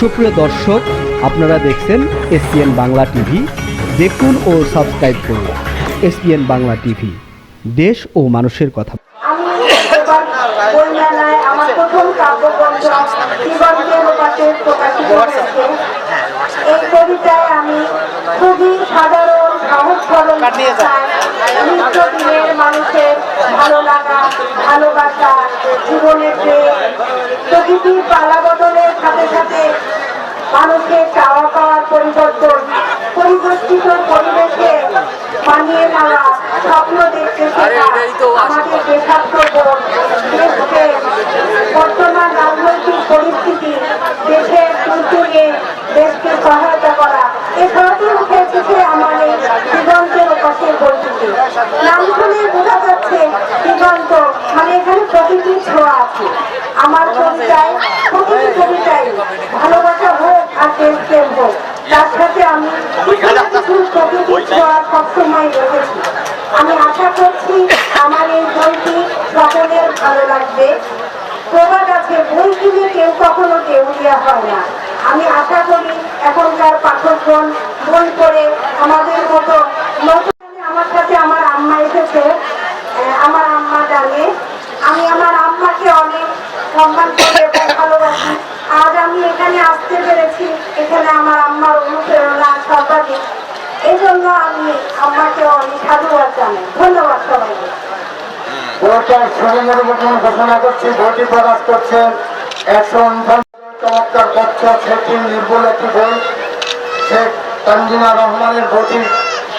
সুপ্রিয় দর্শক, আপনারা দেখছেন এসপিএন বাংলা টিভি। দেখুন ও সাবস্ক্রাইব করুন এসপিএন বাংলা টিভি। দেশ ও মানুষের কথা। ভালো লাগা, ভালোবাসা, জীবনের প্রেম, প্রকৃতির পালা বইটিতে বোঝা যাচ্ছে, দিগন্ত মানে এখানে ছোঁয়া আছে। আমার কবিতায় কবিতায় ভালোবাসা হোক আর দেশ প্রেম হোক, তার সাথে আমি ছোঁয়া সবসময় রেখেছি। আমি আশা করছি আমার এই বইটি সকলের ভালো লাগবে। প্রবাদ আছে বই কিনে কেউ কখনো দেউলিয়া হয় না। আমি আশা করি এখনকার পাঠকগণ বই পড়ে আমাদের মতো নতুন আমার সাথে আমার আম্মা এসেছে আহ, আমার আম্মা জানে আমি আমার আম্মাকে অনেক সম্মান করে এবং ভালোবাসি আজ আমি এখানে আসতে পেরেছি এখানে আমার আম্মার অনুপ্রেরণা সর্বাধিক এই জন্য আমি অনেক সাধুবাদ জানাই ধন্যবাদ সবাইকে। বইটার সুন্দর মতন ঘোষণা করছি বইটি প্রকাশ করছেন একশো চমৎকার তথ্য সেটি নির্ভুল একটি বই। শেখ তানজিনা রহমানের বইটি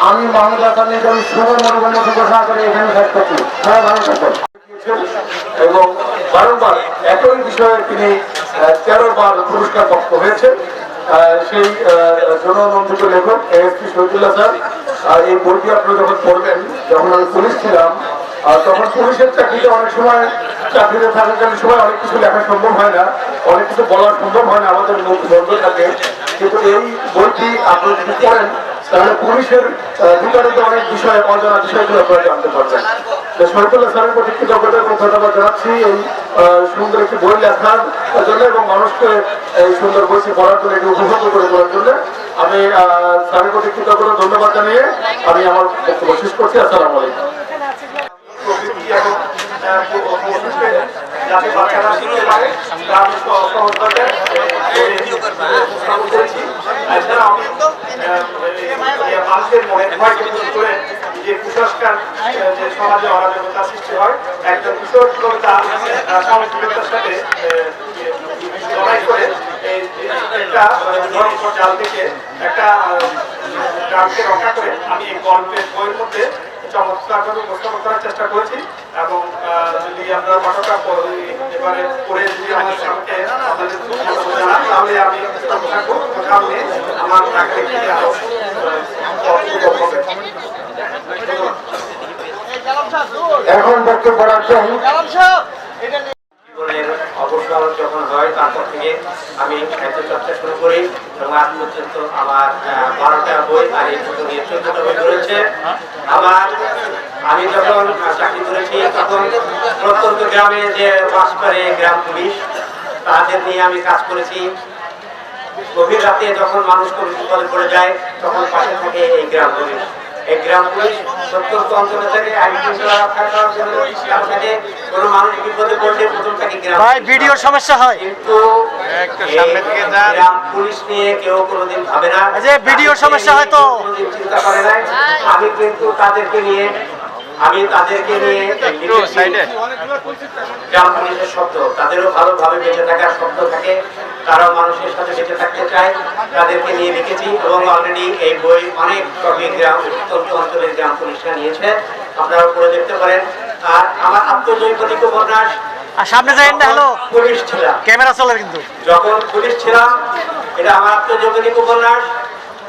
আমি মাহমুদ হাসান নিজামী শুভ মরুভূমি ঘোষণা করে এখানে শেষ করছি। হ্যাঁ ভালো থাকবেন। এবং বারংবার একই বিষয়ে তিনি তেরো বার পুরস্কার প্রাপ্ত হয়েছেন। আহ, সেই জননন্দিত লেখক এএসপি শহীদুল্লাহ স্যার। আর এই বইটি আপনি যখন পড়বেন যখন আমি পুলিশ ছিলাম আহ, তখন পুলিশের চাকরিতে অনেক সময় চাকরিতে থাকাকালীন সময় অনেক কিছু লেখা সম্ভব হয় না অনেক কিছু বলা সম্ভব হয় না আমাদের মুখ বন্ধ থাকে। কিন্তু এই বইটি আপনি যদি পড়েন তাহলে পুলিশের ভিতরে তো অনেক বিষয় অজানা বিষয়গুলো আপনারা জানতে পারবেন তো শহীদুল্লাহ স্যারের প্রতি ধন্যবাদ জানাচ্ছি এই সুন্দর একটি বই লেখার জন্য এবং মানুষকে এই সুন্দর বইটি পড়ার জন্য এটি উপভোগ করে তোলার জন্য আমি স্যারের প্রতি কৃতজ্ঞতা ধন্যবাদ জানিয়ে আমি আমার বক্তব্য শেষ করছি আসসালামু আলাইকুম মানুষের মনে ভয়কে দূর করে যে কুসংস্কার যে সমাজে অরাজকতা সৃষ্টি হয়, একজন কিশোর কবিতা সামগ্রিকতার সাথে লড়াই করে একটা ভয়ঙ্কর জাল থেকে একটা গ্রামকে রক্ষা করে আমি এই গল্পের বইয়ের মধ্যে চমৎকারভাবে উপস্থাপন করার চেষ্টা করেছি এবং যদি আপনারা পাঠকরা এবারে পড়ে যদি আমার সামনে জানান তাহলে আমি থাকব সামনে আমার চাকরি আরও এখন বক্তব্য রাখছেন অবসর যখন হয় তারপর থেকে আমি সাহিত্য চর্চা শুরু করি এবং আজ পর্যন্ত আমার বারোটা বই আর এই নিয়ে চোদ্দটা বই রয়েছে। আমার আমি যখন চাকরি করেছি তখন প্রত্যন্ত গ্রামে যে বাস করে গ্রাম পুলিশ তাদের নিয়ে আমি কাজ করেছি। গভীর রাতে যখন মানুষ কোনো বিপদে পড়ে যায় তখন পাশে থাকে এই গ্রাম পুলিশ। এই গ্রাম পুলিশ প্রত্যন্ত অঞ্চলে থেকে আইন শৃঙ্খলা রক্ষা করার জন্য তার সাথে কোনো মানুষ বিপদে পড়লে প্রথম থাকে গ্রাম ভাই ভিডিও সমস্যা হয়। কিন্তু। গ্রাম পুলিশ নিয়ে কেউ কোনোদিন ভাবে না। যে ভিডিও সমস্যা হয় তো। চিন্তা করে নাই। আমি কিন্তু তাদেরকে নিয়ে আমি তাদেরকে নিয়ে গ্রাম পুলিশের শব্দ তাদেরও ভালোভাবে বেঁচে থাকার শব্দ থাকে। তারাও মানুষের সাথে বেঁচে থাকতে চায়। তাদেরকে নিয়ে লিখেছি এবং অলরেডি এই বই অনেক কবি গ্রাম অত্যন্ত অঞ্চলের গ্রাম পুলিশরা নিয়েছে। আপনারা পড়ে দেখতে পারেন। আর আমার আত্মজৈবনিক উপন্যাস আর সামনে যাই না হ্যালো। পুলিশ ছিলাম। ক্যামেরা চলে কিন্তু। যখন পুলিশ ছিলাম এটা আমার আত্মজৈবনিক উপন্যাস।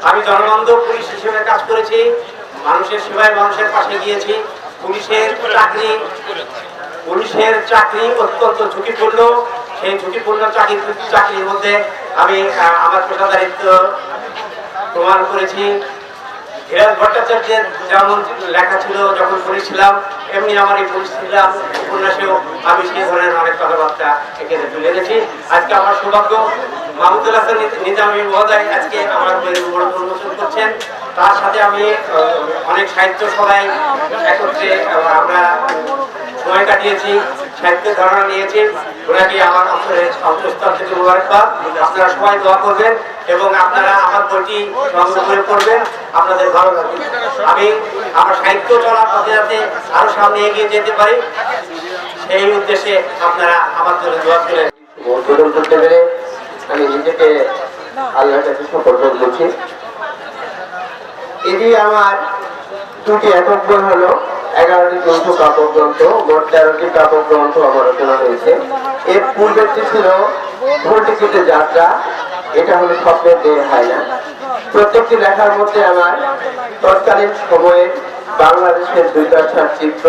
আমি জনবন্ধ পুলিশ হিসেবে কাজ করেছি। মানুষের সেবায় মানুষের পাশে গিয়েছি। পুলিশের চাকরি পুলিশের চাকরি অত্যন্ত ঝুঁকিপূর্ণ। সেই ঝুঁকিপূর্ণ চাকরি চাকরির মধ্যে আমি আমার পেশাদারিত্ব প্রমাণ করেছি। ধীরাজ ভট্টাচার্যের যেমন লেখা ছিল, যখন পড়েছিলাম এমনি আমার এই পরিস্থিতিটা, উপন্যাসেও আমি সেই ধরনের অনেক কথাবার্তা এখানে তুলে এনেছি। আজকে আমার সৌভাগ্য, মাহমুদুল হাসান নিজামী মহোদয় আজকে আমার বড় উন্মোচন করছেন। তার সাথে আমি অনেক সাহিত্য সবাই একত্রে আমরা সময় কাটিয়েছি, সাহিত্যের ধারণা নিয়েছি। ওনাকে আমার অন্তঃস্থল থেকে মুবারকবাদ। আপনারা সবাই দোয়া করবেন এবং আপনারা আমার বইটি সংগ্রহ করে পড়বেন আপনাদের ভালো লাগবে আমি আমার সাহিত্য চলার পথে যাতে আরও সামনে এগিয়ে যেতে পারি, সেই উদ্দেশ্যে আপনারা আমার জন্য দোয়া করেন আমি নিজেকে আল্লাহর কাছে বলছি এটি আমার দুটি একক হলো। এগারোটি গ্রন্থ কাপড় গ্রন্থ, মোট তেরোটি কাপড় গ্রন্থ আমার রচনা হয়েছে। এর পূর্বেরটি ছিল ভোল্টিকিতে যাত্রা, এটা হলো স্বপ্নের দেহে হয় না প্রত্যেকটি লেখার মধ্যে আমার তৎকালীন সময়ে বাংলাদেশের দুই দশার চিত্র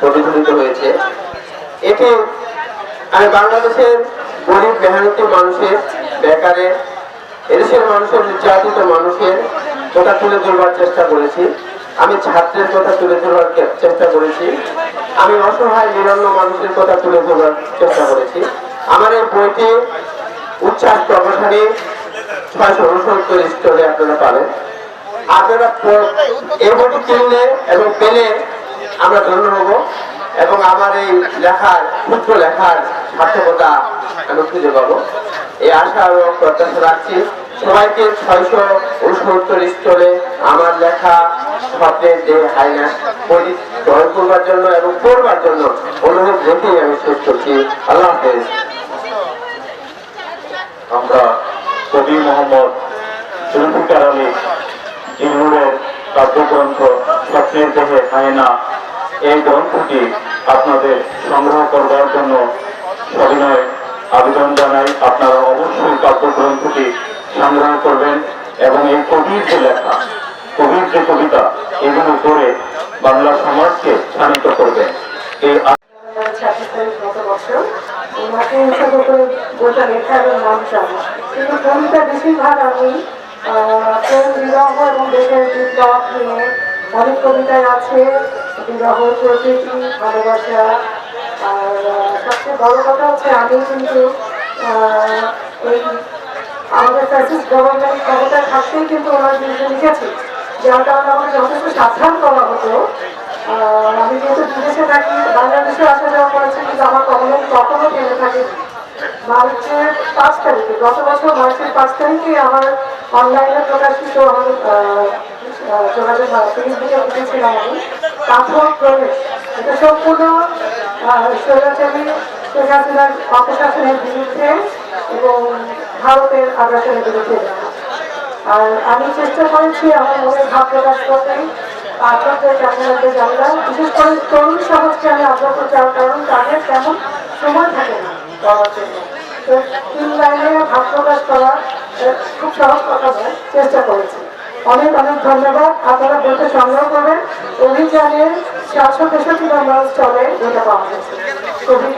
প্রতিফলিত হয়েছে। এটি আমি বাংলাদেশের গরিব, মেহনতি মানুষের বেকারের এদেশের মানুষের নির্যাতিত মানুষের কথা তুলে ধরবার চেষ্টা করেছি। আমি ছাত্রের কথা তুলে ধরার চেষ্টা করেছি। আমি অসহায়, নিরন্ন মানুষের কথা তুলে ধরার চেষ্টা করেছি। আমার এই বইটি উচ্ছ্বাস প্রকাশনী ছয়শো উনসত্তর স্টোরে আপনারা পাবেন। আপনারা এই বইটি কিনলে এবং পেলে আমরা ধন্য হব। এবং আমার এই লেখার, ক্ষুদ্র লেখার সার্থকতা আমি খুঁজে পাবো। এই আশা এবং প্রত্যাশা রাখছি। সবাইকে ছয়শো উনসত্তর স্তরে আমার লেখা স্বপ্নের যে হাইনা বই করবার জন্য এবং পড়বার জন্য অনুরোধ রেখেই আমি শেষ করছি। আল্লাহ হাফেজ। আমরা কবি মোহাম্মদ জুলফিকার আলী জিল্লুরের কাব্যগ্রন্থ স্বপ্নের দেহে আয়না এই গ্রন্থটি আপনাদের সংগ্রহ করবার জন্য সবিনয় আবেদন জানাই। আপনারা অবশ্যই কাব্যগ্রন্থটি সংগ্রহ করবেন এবং এই কবির যে লেখা, কবির যে কবিতা, এগুলো করে বাংলা সমাজকে শানিত করবেন। এই আমি অনেক কবিতায় আছে। বিবাহ প্রকৃতি ভালোবাসা, আর সবচেয়ে বড় কথা হচ্ছে আমি কিন্তু এই আমাদের ফ্যাসিস্ট গভর্নমেন্ট ক্ষমতায় থাকতেই কিন্তু ওনার বিরুদ্ধে লিখেছি। যার কারণে আমাকে যথেষ্ট সাবধান করা হতো। আমি যেহেতু বিদেশে থাকি, বাংলাদেশে আসা যাওয়া করেছি কিন্তু আমার কখনো কখনো ফেলে থাকে মার্চের পাঁচ তারিখে, গত বছর মার্চের পাঁচ তারিখে আমার অনলাইনে প্রকাশিত আমার যোগাযোগ ফেসবুকে লিখেছিলাম আমি। পাথর প্রবেশ এটা সম্পূর্ণ স্বৈরাচারী শেখ অপশাসনের বিরুদ্ধে এবং ভারতের আগ্রাসনের বিরুদ্ধে। আর আমি চেষ্টা করেছি আমার মনের ভাব প্রকাশ করতে। পাঠকদের ক্যামেরাতে জানলাম বিশেষ করে তরুণ সমাজকে আমি আগ্রহ চাওয়ার কারণ তাদের তেমন সময় থাকে না পড়ার জন্য। তো তিন লাইনে ভাব প্রকাশ করা খুব সহজ কথা চেষ্টা করেছি। অনেক অনেক ধন্যবাদ। আপনারা বলতে সংগ্রহ করবেন। অভিযানের সাতশো তেষট্টি নম্বর স্টলে বইটা পাওয়া যাচ্ছে কবি